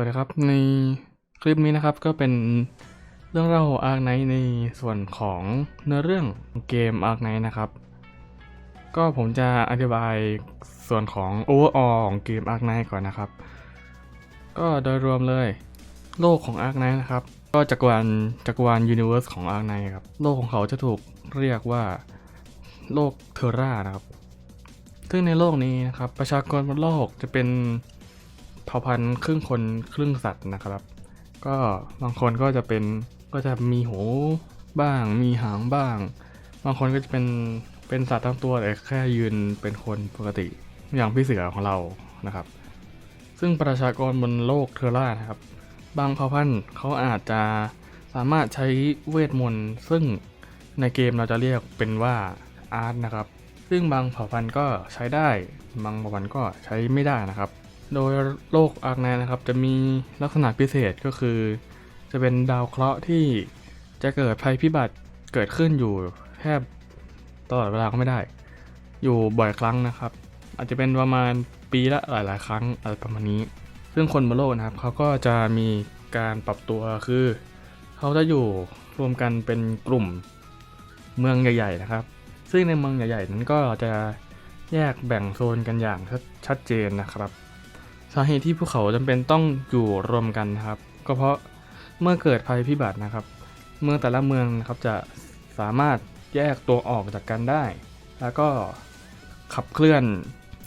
วัสดีครับในคลิปนี้นะครับก็เป็นเรื่องเล่าอาร์ n ไนในส่วนของเนื้อเรื่องเกมอาร์ n ไนนะครับ ก็ผมจะอธิบายส่วนของ overall ของเกมอาร์ n ไนก่อนนะครับ ก็โดยรวมเลยโลกของอาร์ n ไนนะครับ ก็จักรวาลจักรวาลยูนิเวอร์สของอาร์ n ไนครับโลกของเขาจะถูกเรียกว่าโลกเทอร่านะครับ ซึ่งในโลกนี้นะครับประชากรบนโลกจะเป็น เผ่าพันธุ์ครึ่งคนครึ่งสัตว์นะครับ ก็บางคนก็จะเป็นก็จะมีหูบ้าง มีหางบ้าง บางคนก็จะเป็นเป็นสัตว์ทั้งตัวแต่แค่ยืนเป็นคนปกติอย่างพี่เสือของเรานะครับ ซึ่งประชากรบนโลกเทอร่านะครับ บางเผ่าพันธุ์เขาอาจจะสามารถใช้เวทมนต์ซึ่งในเกมเราจะเรียกเป็นว่าอาร์ตนะครับ ซึ่งบางเผ่าพันธุ์ก็ใช้ได้ บางเผ่าพันธุ์ก็ใช้ไม่ได้นะครับ โดยโลกอาร์คไนนะครับจะมีลักษณะพิเศษก็คือ จะเป็นดาวเคราะห์ที่จะเกิดภัยพิบัติเกิดขึ้นอยู่แทบตลอดเวลาก็ไม่ได้ อยู่บ่อยครั้งนะครับ อาจจะเป็นประมาณปีละหลาย ๆ ครั้งอะไรประมาณนี้ ซึ่งคนบนโลกนะครับเขาก็จะมีการปรับตัวคือ เขาจะอยู่รวมกันเป็นกลุ่มเมืองใหญ่ ๆ นะครับ ซึ่งในเมืองใหญ่ ๆ นั้นก็จะแยกแบ่งโซนกันอย่างชัดชัดเจนนะครับ สาเหตุที่ภูเขาจำเป็นต้องอยู่รวมกันนะครับ ก็เพราะเมื่อเกิดภัยพิบัตินะครับ เมืองแต่ละเมืองนะครับจะสามารถแยกตัวออกจากกันได้ แล้วก็ขับเคลื่อน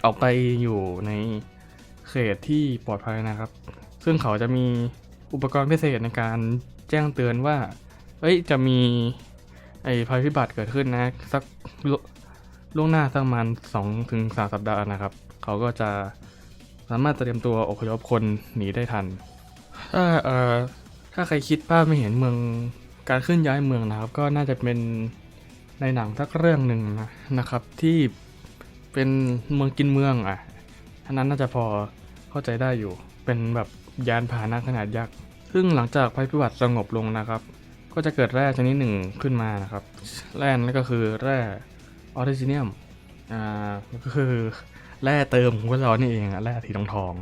ออกไปอยู่ในเขตที่ปลอดภัยนะครับ ซึ่งเขาจะมีอุปกรณ์พิเศษในการแจ้งเตือนว่า เอ้ย จะมีไอ้ภัยพิบัติเกิดขึ้นนะ สักล่วล่วงหน้าสักประมาณสองถึงสามสัปดาห์นะครับ เขาก็จะ สามารถเตรียมตัวอพยพคนหนีได้ทัน ถ้าเอ่อถ้าใครคิดภาพไม่เห็นเมืองการเคลื่อนย้ายเมืองนะครับ ก็น่าจะเป็นในหนังสักเรื่องหนึ่งนะนะครับที่เป็นเมืองกินเมืองอะอันนั้นน่าจะพอเข้าใจได้อยู่ เป็นแบบยานพาหนะขนาดยักษ์ซึ่งหลังจากภัยพิบัติสงบลงนะครับ ก็จะเกิดแร่ชนิดหนึ่งขึ้นมานะครับ แร่นั่นก็คือแร่ออริจิเนียมอ่าก็คือ แร่เติมของพวกเรานี่เองอะแร่สีทองทอง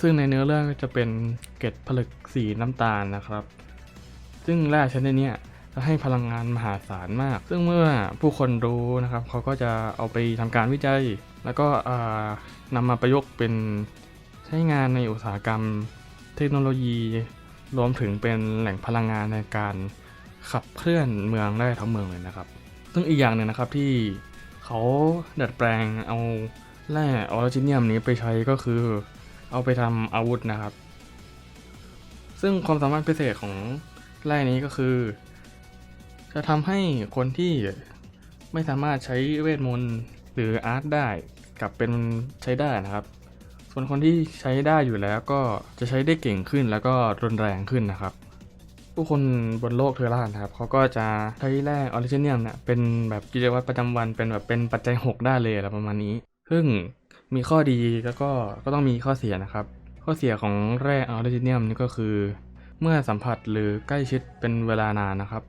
ซึ่งในเนื้อเรื่องก็จะเป็นเกล็ดผลึกสีน้ำตาลนะครับ ซึ่งแร่ชนิดนี้จะให้พลังงานมหาศาลมาก ซึ่งเมื่อผู้คนรู้นะครับเขาก็จะเอาไปทำการวิจัย แล้วก็อ่านำมาประยุกต์เป็นใช้งานในอุตสาหกรรมเทคโนโลยี รวมถึงเป็นแหล่งพลังงานในการขับเคลื่อนเมืองได้ทั้งเมืองเลยนะครับ ซึ่งอีกอย่างหนึ่งนะครับที่เขาดัดแปลงเอา แร่ออริจิเนียมนี้ไปใช้ก็คือเอาไปทำอาวุธนะครับ ซึ่งความสามารถพิเศษของแร่นี้ก็คือ จะทำให้คนที่ไม่สามารถใช้เวทมนต์หรืออาร์ตได้กลับเป็นใช้ได้นะครับ ส่วนคนที่ใช้ได้อยู่แล้วก็จะใช้ได้เก่งขึ้นแล้วก็รุนแรงขึ้นนะครับ ผู้คนบนโลกเทอร่านะครับเขาก็จะใช้แร่ออริจิเนียมเนี่ยเป็นแบบกิจวัตรประจำวันเป็นแบบเป็นปัจจัย 6 ได้เลยอะไรประมาณนี้ ซึ่งมีข้อดีแล้วก็ก็ต้องมีข้อเสียนะครับ ข้อเสียของแร่ออริจิเนียมนี่ก็คือ เมื่อสัมผัสหรือใกล้ชิดเป็นเวลานานนะครับ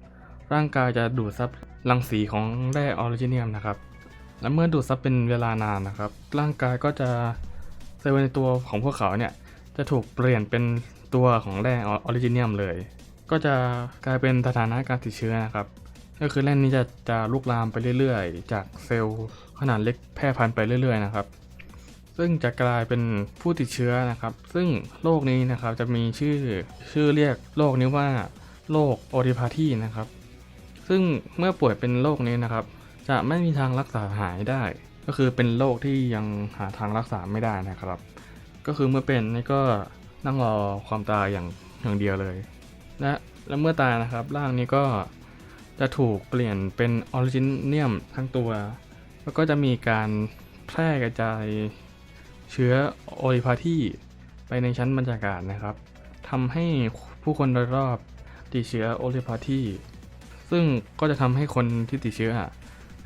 ร่างกายจะดูดซับรังสีของแร่ออริจิเนียมนะครับ และเมื่อดูดซับเป็นเวลานานนะครับ ร่างกายก็จะเซลล์ในตัวของพวกเขาเนี่ยจะถูกเปลี่ยนเป็นตัวของแร่ออริจิเนียมเลย ก็จะกลายเป็นสถานะการติดเชื้อนะครับ ก็คือแร่นี้จะจะลุกลามไปเรื่อยๆ จากเซลล์ขนาดเล็กแพร่พันธุ์ไปเรื่อยๆนะครับ ซึ่งจะกลายเป็นผู้ติดเชื้อนะครับ ซึ่งโรคนี้นะครับจะมีชื่อชื่อเรียกโรคนี้ว่าโรคโอริพาธีนะครับ ซึ่งเมื่อป่วยเป็นโรคนี้นะครับ จะไม่มีทางรักษาหายได้ ก็คือเป็นโรคที่ยังหาทางรักษาไม่ได้นะครับ ก็คือเมื่อเป็นนี่ก็นั่งรอความตายอย่างอย่างเดียวเลย และและเมื่อตายนะครับร่างนี้ก็ จะถูกเปลี่ยนเป็นออริจิเนียมทั้งตัว แล้วก็จะมีการแพร่กระจายเชื้อโอริพาธีไปในชั้นบรรยากาศนะครับทำให้ผู้คนโดยรอบติดเชื้อโอริพาธีซึ่งก็จะทำให้คนที่ติดเชื้อ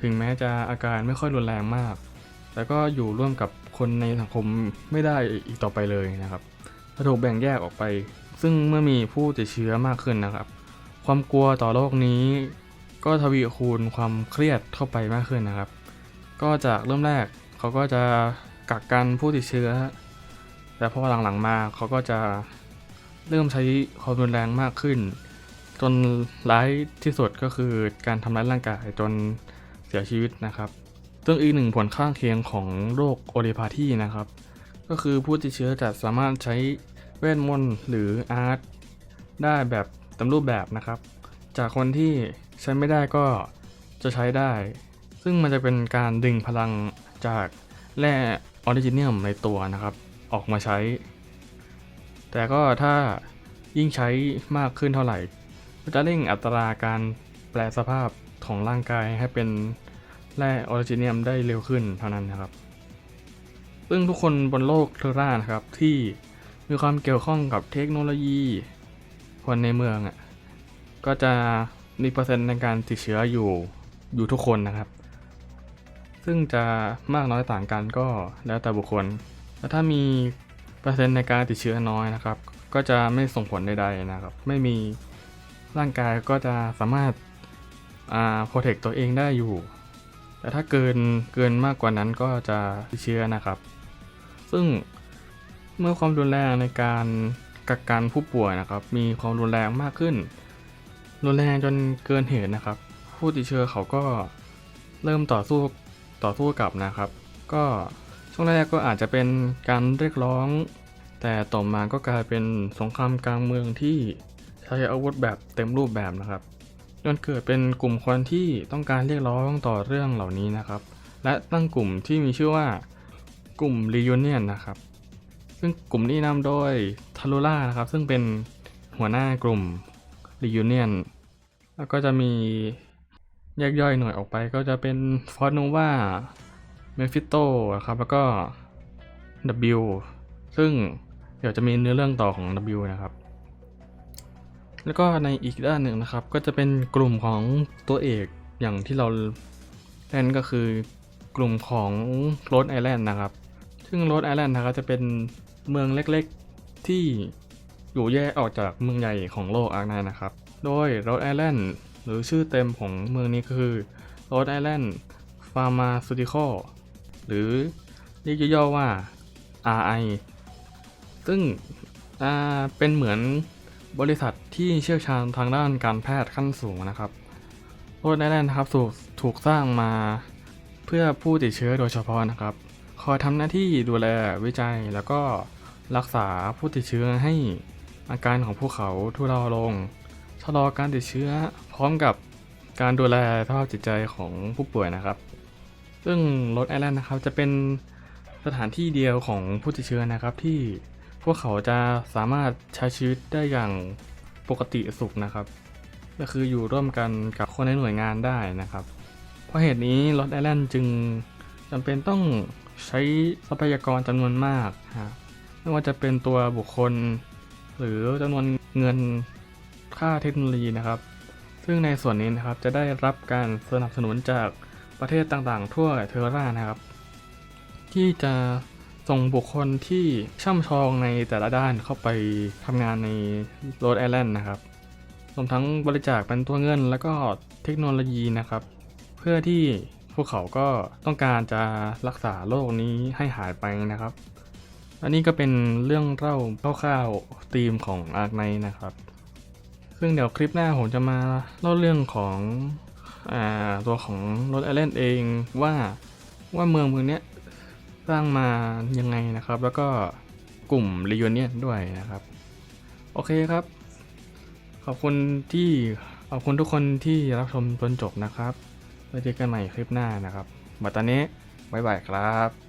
ถึงแม้จะอาการไม่ค่อยรุนแรงมาก แต่ก็อยู่ร่วมกับคนในสังคมไม่ได้อีกต่อไปเลยนะครับจะถูกแบ่งแยกออกไป ซึ่งเมื่อมีผู้ติดเชื้อมากขึ้นนะครับ ความกลัวต่อโรคนี้ ก็ทวีคูณความเครียดเข้าไปมากขึ้นนะครับ ก็จากเริ่มแรกเขาก็จะกักกันผู้ติดเชื้อ แต่พอหลังๆมาเขาก็จะเริ่มใช้ความรุนแรงมากขึ้น จนร้ายที่สุดก็คือการทำร้ายร่างกายจนเสียชีวิตนะครับ ซึ่งอีกหนึ่งผลข้างเคียงของโรคโอเดพาธีนะครับ ก็คือผู้ติดเชื้อจะสามารถใช้เวทมนต์หรืออาร์ตได้แบบเต็มรูปแบบนะครับ จากคนที่ ใช้ไม่ได้ก็จะใช้ได้ ซึ่งมันจะเป็นการดึงพลังจากแร่ออริจิเนียมในตัวนะครับ ออกมาใช้ แต่ก็ถ้ายิ่งใช้มากขึ้นเท่าไหร่ ก็จะเร่งอัตราการแปลสภาพของร่างกายให้เป็นแร่ออริจิเนียมได้เร็วขึ้นเท่านั้นนะครับ ซึ่งทุกคนบนโลกเทอร่านะครับที่มีความเกี่ยวข้องกับเทคโนโลยี คนในเมืองอะก็จะ มีเปอร์เซ็นต์ในการติดเชื้ออยู่อยู่ทุกคนนะครับ ซึ่งจะมากน้อยต่างกันก็แล้วแต่บุคคลแต่ถ้ามีเปอร์เซ็นต์ในการติดเชื้อน้อยนะครับ ก็จะไม่ส่งผลใดๆนะครับ ไม่มีร่างกายก็จะสามารถอ่าโปรเทคตัวเองได้อยู่ แต่ถ้าเกินเกินมากกว่านั้นก็จะติดเชื้อนะครับ ซึ่งเมื่อความรุนแรงในการกักกันผู้ป่วยนะครับ มีความรุนแรงมากขึ้น รุนแรงจนเกินเหตุนะครับ ผู้ติดเชื้อเขาก็เริ่มต่อสู้ต่อสู้กลับนะครับ ก็ช่วงแรกก็อาจจะเป็นการเรียกร้อง แต่ต่อมาก็กลายเป็นสงครามกลางเมืองที่ใช้อาวุธแบบเต็มรูปแบบนะครับจนเกิดเป็นกลุ่มคนที่ต้องการเรียกร้องต่อเรื่องเหล่านี้นะครับ และตั้งกลุ่มที่มีชื่อว่ากลุ่ม Reunion นะครับ ซึ่งกลุ่มนี้นำโดยทารุล่านะครับ ซึ่งเป็นหัวหน้ากลุ่ม Reunion แล้วก็จะมีแยกย่อยหน่วยออกไปก็จะเป็นฟอร์โนวาเมฟิโตครับ แล้วก็ W ซึ่งเดี๋ยวจะมีเนื้อเรื่องต่อของ W นะครับ แล้วก็ในอีกด้านหนึ่งนะครับ ก็จะเป็นกลุ่มของตัวเอกอย่างที่เราเล่นก็คือกลุ่มของโรดไอแลนด์นะครับ ซึ่งโรดไอแลนด์นะครับจะเป็นเมืองเล็กๆที่อยู่แยกออกจากเมืองใหญ่ของโลกอาร์ไนนะครับ โดยโรดไอแลนด์หรือชื่อเต็มของเมืองนี้คือโรดไอแลนด์ฟาร์มาซูติคอลหรือเรียกย่อๆว่า RI ซึ่งเป็นเหมือนบริษัทที่เชี่ยวชาญทางด้านการแพทย์ขั้นสูงนะครับโรดไอแลนด์นะครับถูกถูกสร้างมาเพื่อผู้ติดเชื้อโดยเฉพาะนะครับ คอยทำหน้าที่ดูแลวิจัยแล้วก็รักษาผู้ติดเชื้อให้อาการของพวกเขาทุเลาลง ชะลอการติดเชื้อพร้อมกับการดูแลสภาพจิตใจของผู้ป่วยนะครับ ซึ่งรถไอแลนด์นะครับจะเป็นสถานที่เดียวของผู้ติดเชื้อนะครับที่พวกเขาจะสามารถใช้ชีวิตได้อย่างปกติสุขนะครับ ก็คืออยู่ร่วมกันกับคนในหน่วยงานได้นะครับ เพราะเหตุนี้รถไอแลนด์จึงจำเป็นต้องใช้ทรัพยากรจำนวนมากฮะไม่ว่าจะเป็นตัวบุคคล หรือจำนวนเงิน ค่าเทคโนโลยีนะครับ ซึ่งในส่วนนี้นะครับจะได้รับการสนับสนุนจากประเทศต่างๆ ทั่วเทอร่านะครับ ที่จะส่งบุคคลที่ช่ำชองในแต่ละด้านเข้าไปทำงานในโรดไอแลนด์นะครับรวมทั้งบริจาคเป็นตัวเงินแล้วก็เทคโนโลยีนะครับ เพื่อที่พวกเขาก็ต้องการจะรักษาโรคนี้ให้หายไปนะครับ อันนี้ก็เป็นเรื่องเล่าคร่าวๆธีมของอาร์คไนนะครับ ซึ่งเดี๋ยวคลิปหน้าผมจะมาเล่าเรื่องของอตัวของรถไอแลนด์เองว่าว่าเมืองเมืองเนี้ยสร้างมายังไงนะครับ แล้วก็กลุ่ม r e u n i o n ด้วยนะครับ โอเคครับ ขอบคุณที่ขอบคุณทุกคนที่รับชมจนจบนะครับไว้เจอกันใหม่คลิปหน้านะครับบัดตอนนี้บ๊ายบายครับ